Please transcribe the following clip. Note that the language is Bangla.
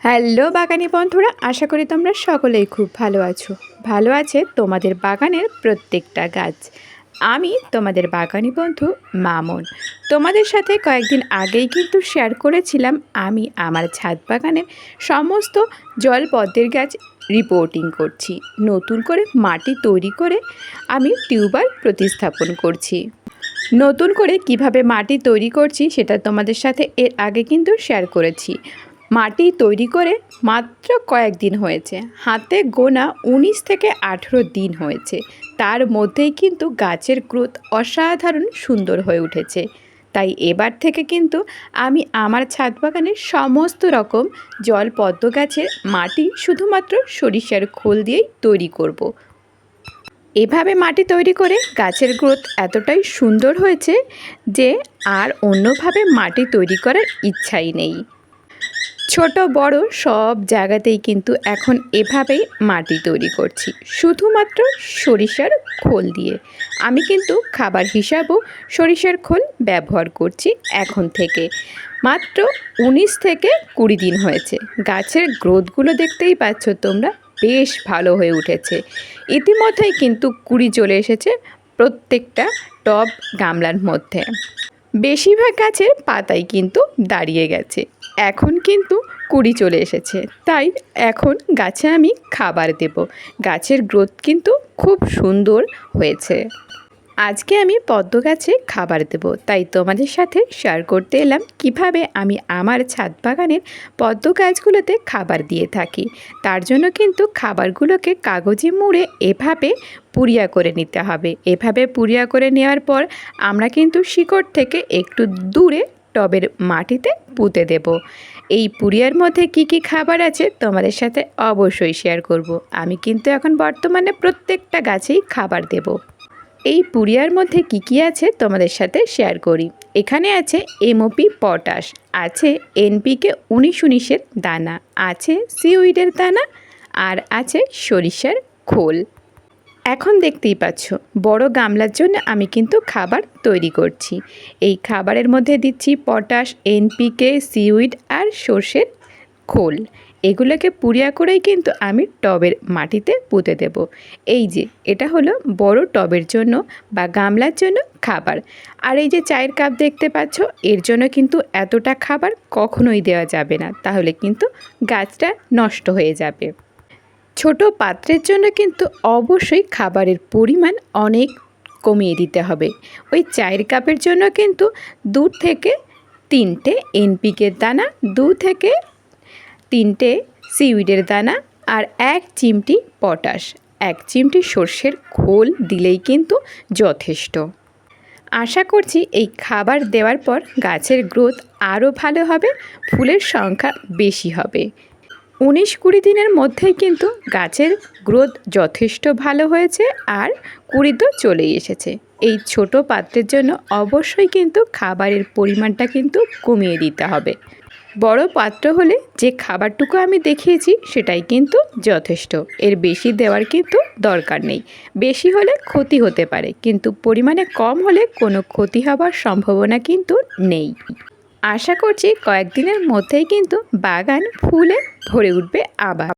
হ্যালো বাগানি বন্ধুরা, আশা করি তোমরা সকলেই খুব ভালো আছো। ভালো আছে তোমাদের বাগানের প্রত্যেকটা গাছ। আমি তোমাদের বাগানি বন্ধু মামন। তোমাদের সাথে কয়েকদিন আগেই কিন্তু শেয়ার করেছিলাম আমি আমার ছাদ বাগানের সমস্ত জল পদ্মের গাছ রিপোর্টিং করছি। নতুন করে মাটি তৈরি করে আমি টিউবার প্রতিস্থাপন করছি। নতুন করে কীভাবে মাটি তৈরি করছি সেটা তোমাদের সাথে এর আগে কিন্তু শেয়ার করেছি। মাটি তৈরি করে মাত্র কয়েকদিন হয়েছে। হাতে গোনা উনিশ থেকে আঠেরো দিন হয়েছে। তার মধ্যেই কিন্তু গাছের গ্রোথ অসাধারণ সুন্দর হয়ে উঠেছে। তাই এবার থেকে কিন্তু আমি আমার ছাদ বাগানের সমস্ত রকম জল পদ্ম গাছের মাটি শুধুমাত্র সরিষার খোল দিয়েই তৈরি করব। এভাবে মাটি তৈরি করে গাছের গ্রোথ এতটাই সুন্দর হয়েছে যে আর অন্যভাবে মাটি তৈরি করার ইচ্ছাই নেই। ছোট, বড় সব জায়গাতেই কিন্তু এখন এভাবেই মাটি তৈরি করছি। শুধুমাত্র সরিষার খোল দিয়ে। আমি কিন্তু খাবার হিসাবেও সরিষার খোল ব্যবহার করছি এখন থেকে। মাত্র উনিশ থেকে কুড়ি দিন হয়েছে। গাছের গ্রোথগুলো দেখতেই পাচ্ছ তোমরা, বেশ ভালো হয়ে উঠেছে। ইতিমধ্যেই কিন্তু কুড়ি চলে এসেছে প্রত্যেকটা টব গামলার মধ্যে। বেশিরভাগ গাছের পাতাই কিন্তু দাঁড়িয়ে গেছে। এখন কিন্তু কুড়ি চলে এসেছে। তাই এখন গাছে আমি খাবার দেব। গাছের গ্রোথ কিন্তু খুব সুন্দর হয়েছে। আজকে আমি পদ্ম গাছে খাবার দেব। তাই তোমাদের সাথে শেয়ার করতে এলাম কীভাবে আমি আমার ছাদ বাগানের পদ্ম গাছগুলোতে খাবার দিয়ে থাকি। তার জন্য কিন্তু খাবারগুলোকে কাগজে মুড়ে এভাবে পুড়িয়া করে নিতে হবে। এভাবে পুড়িয়া করে নেওয়ার পর আমরা কিন্তু শিকড় থেকে একটু দূরে টবের মাটিতে পুঁতে দেব। এই পুরিয়ার মধ্যে কি কি খাবার আছে তোমাদের সাথে অবশ্যই শেয়ার করব। আমি কিন্তু এখন বর্তমানে প্রত্যেকটা গাছেই খাবার দেব। এই পুরিয়ার মধ্যে কি কি আছে তোমাদের সাথে শেয়ার করি। এখানে আছে এমওপি পটাশ আছে এনপিকে উনিশ উনিশের দানা, আছে সিউইডের দানা, আর আছে সরিষার খোল। এখন দেখতেই পাচ্ছ, বড় গামলার জন্য আমি কিন্তু খাবার তৈরি করছি। এই খাবারের মধ্যে দিচ্ছি পটাশ, এনপিকে, সিউইড আর সর্ষের খোল। এগুলোকে পুড়িয়া করেই কিন্তু আমি টবের মাটিতে পুঁতে দেব। এই যে, এটা হলো বড় টবের জন্য বা গামলার জন্য খাবার। আর এই যে চায়ের কাপ দেখতে পাচ্ছ, এর জন্য কিন্তু এতটা খাবার কখনোই দেওয়া যাবে না। তাহলে কিন্তু গাছটা নষ্ট হয়ে যাবে। ছোট পাত্রের জন্য কিন্তু অবশ্যই খাবারের পরিমাণ অনেক কমিয়ে দিতে হবে। ওই চায়ের কাপের জন্য কিন্তু দু থেকে তিনটে এনপিকের দানা, দু থেকে তিনটে সিউইডের দানা আর এক চিমটি পটাশ। এক চিমটি সর্ষের খোল দিলেই কিন্তু যথেষ্ট। আশা করছি এই খাবার দেওয়ার পর গাছের গ্রোথ আরও ভালো হবে, ফুলের সংখ্যা বেশি হবে। উনিশ কুড়ি দিনের মধ্যেই কিন্তু গাছের গ্রোথ যথেষ্ট ভালো হয়েছে আর কুড়ি তো চলেই এসেছে। এই ছোট পাত্রের জন্য অবশ্যই কিন্তু খাবারের পরিমাণটা কিন্তু কমিয়ে দিতে হবে। বড় পাত্র হলে যে খাবারটুকু আমি দেখিয়েছি সেটাই কিন্তু যথেষ্ট। এর বেশি দেওয়ার কিন্তু দরকার নেই। বেশি হলে ক্ষতি হতে পারে, কিন্তু পরিমাণে কম হলে কোনো ক্ষতি হবার সম্ভাবনা কিন্তু নেই। আশা করছি কয়েকদিনের মধ্যেই কিন্তু বাগান ফুলে ভরে উঠবে আবার।